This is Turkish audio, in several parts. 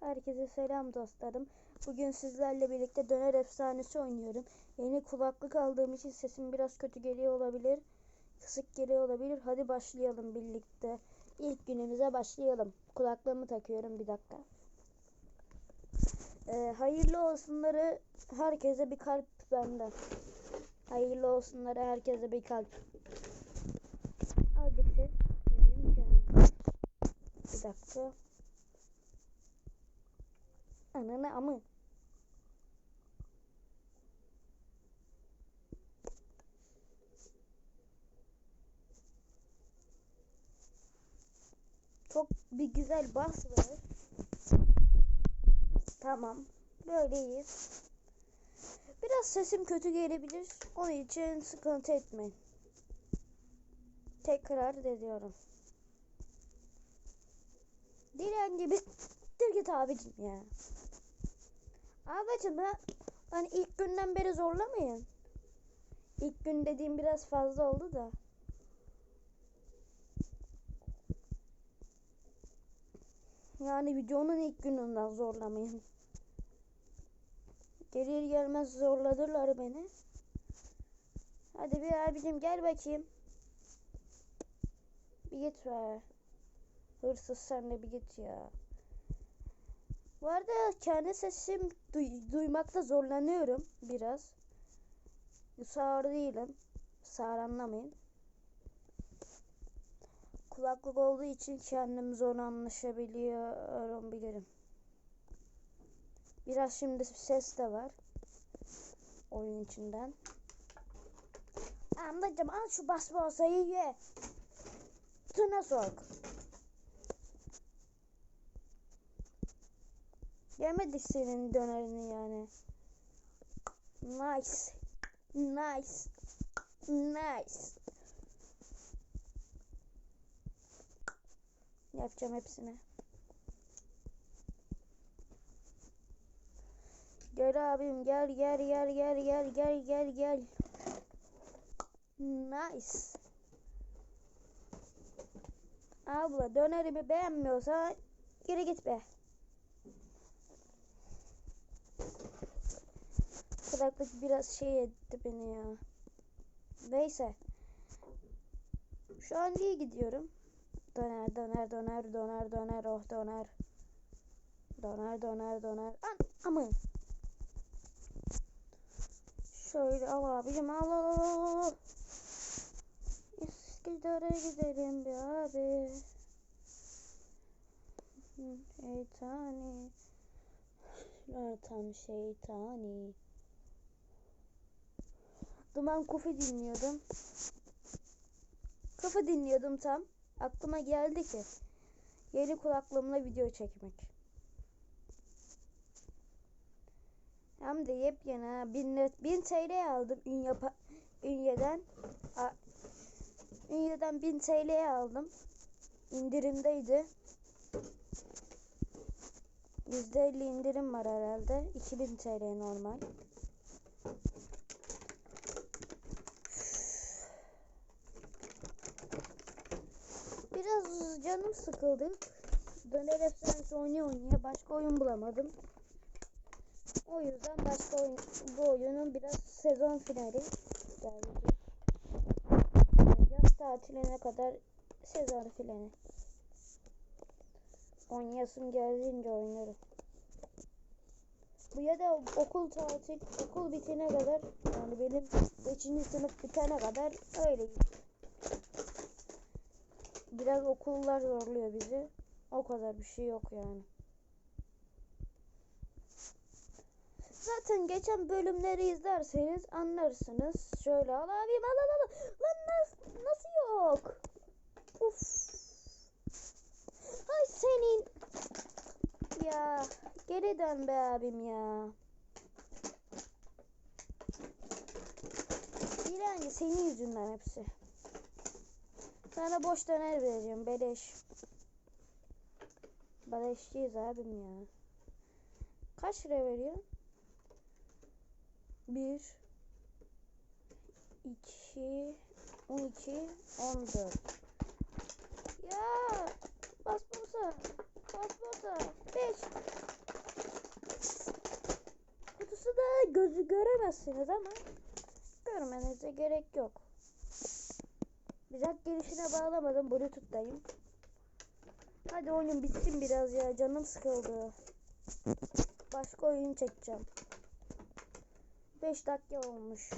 Herkese selam dostlarım. Bugün sizlerle birlikte Döner Efsanesi oynuyorum. Yeni kulaklık aldığım için sesim biraz kötü geliyor olabilir. Kısık geliyor olabilir. Hadi başlayalım birlikte. İlk günümüze başlayalım. Kulaklığımı takıyorum bir dakika. Ee, hayırlı olsunları herkese bir kalp benden. Hayırlı olsunları herkese bir kalp. Vereyim kendime. Bir dakika. Ananı amı. Çok bir güzel bas var. Tamam. Böyleyiz. Biraz sesim kötü gelebilir. Onun için sıkıntı etmeyin. Tekrar ediyorum. Dilenci bitir git abicim ya. Abicim ben, ben ilk günden beri zorlamayın. İlk gün dediğim biraz fazla oldu da. Yani videonun ilk gününden zorlamayın. Gelir gelmez zorladılar beni. Hadi bir abicim gel bakayım. Bir git be. Hırsız sen de bir git ya. Bu arada kendi sesim duy- duymakta zorlanıyorum biraz. Sağır değilim. Sağır anlamayın. Kulaklık olduğu için kendim zor anlaşabiliyorum bilirim. Biraz şimdi ses de var. Oyun içinden. Anladım al şu basbosayı ye. Tuna sok. Yemedik senin dönerini yani. Nice. Nice. Nice. Yapacağım hepsini. Gel abim gel gel gel gel gel gel gel gel. Nice. Abla dönerimi beğenmiyorsan geri git be. Kulaklık biraz şey etti beni ya. Neyse. Şu an iyi gidiyorum. Döner döner döner döner döner oh döner. Döner döner döner. An amı. Şöyle al abicim al al al al. Üsküdar'a gidelim bir abi. Şeytani. Tam şeytani. Duman Kufi dinliyordum. Kafa dinliyordum tam. Aklıma geldi ki yeni kulaklığımla video çekmek. Hem de yepyeni ha. 1000 1000 TL aldım Ünye'den. Ünye'den 1000 TL aldım. İndirimdeydi. %50 indirim var herhalde. 2000 TL normal. Canım sıkıldı. Döner efsanesi oynuyor oynaya başka oyun bulamadım. O yüzden başka oyun, bu oyunun biraz sezon finali gelecek. Yaz tatiline kadar sezon finali. Oynayasım geldiğince oynarım. Bu ya da okul tatil, okul bitene kadar yani benim 5. sınıf bitene kadar öyle Biraz okullar zorluyor bizi. O kadar bir şey yok yani. Zaten geçen bölümleri izlerseniz anlarsınız. Şöyle al abim al al al. Lan nasıl, nasıl yok? Uf. Ay senin. Ya geri dön be abim ya. İğrenci senin yüzünden hepsi. Sana boş döner vereceğim beleş. Beleşçiyiz abim ya. Kaç lira veriyor? Bir, iki, on iki, on dört. Ya bas bursa. Bas bursa. Beş. Kutusu da gözü göremezsiniz ama görmenize gerek yok. Jack gelişine bağlamadım. Bluetooth'tayım. Hadi oyun bitsin biraz ya. Canım sıkıldı. Başka oyun çekeceğim. 5 dakika olmuş.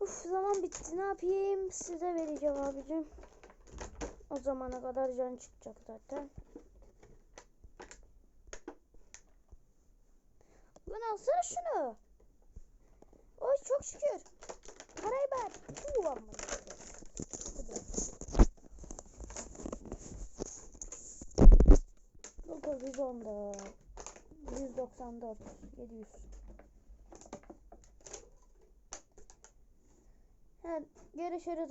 Uf zaman bitti. Ne yapayım? Size vereceğim abicim. O zamana kadar can çıkacak zaten. Lan alsana şunu. Oy çok şükür. Parayı ver. Amma. Dokuz yüz on dört. Yüz. Görüşürüz